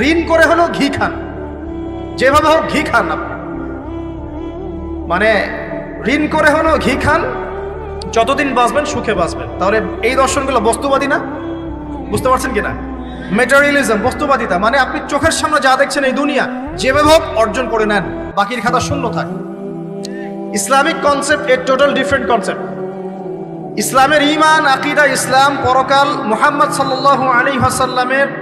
ঋণ করে হলো ঘি খান। যেভাবে হোক ঘি খান আপনি। মানে ঋণ করে হলো ঘি খান, যতদিন বাঁচবেন সুখে বাঁচবেন। তাহলে এই দর্শনগুলো বস্তুবাদী না? বুঝতে পারছেন কিনা? মেটারিয়ালিজম বস্তুবাদিতা। মানে আপনি চোখের সামনে যা দেখছেন এই দুনিয়া, যেভাবে হোক অর্জন করে নেন। বাকির খাতা শূন্য থাক। ইসলামিক কনসেপ্ট এর টোটাল ডিফারেন্ট কনসেপ্ট ইসলামের ইমান আকিদা, ইসলাম, পরকাল, মুহাম্মদ সাল্লাহ আলী হাসাল্লামের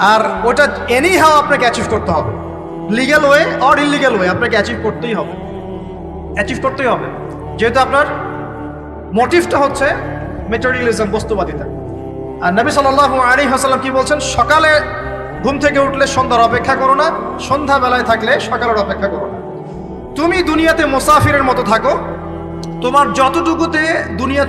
আর ওটা এনি হাও আপনাকে অ্যাচিভ করতে হবে। Legal way or illegal way আপনাকে অ্যাচিভ করতেই হবে। অ্যাচিভ করতেই হবে। যেহেতু আপনার মোটিভটা হচ্ছে মেটেরিয়ালিজম বস্তুবাদিতা। আর নবী সাল্লাহ আলী হাসাল্লাম কি বলছেন? সকালে ঘুম থেকে উঠলে সন্ধ্যার অপেক্ষা করো না, সন্ধ্যাবেলায় থাকলে সকালের অপেক্ষা করো না। তুমি দুনিয়াতে মোসাফিরের মতো থাকো। তোমার যতটুকুতে দুনিয়া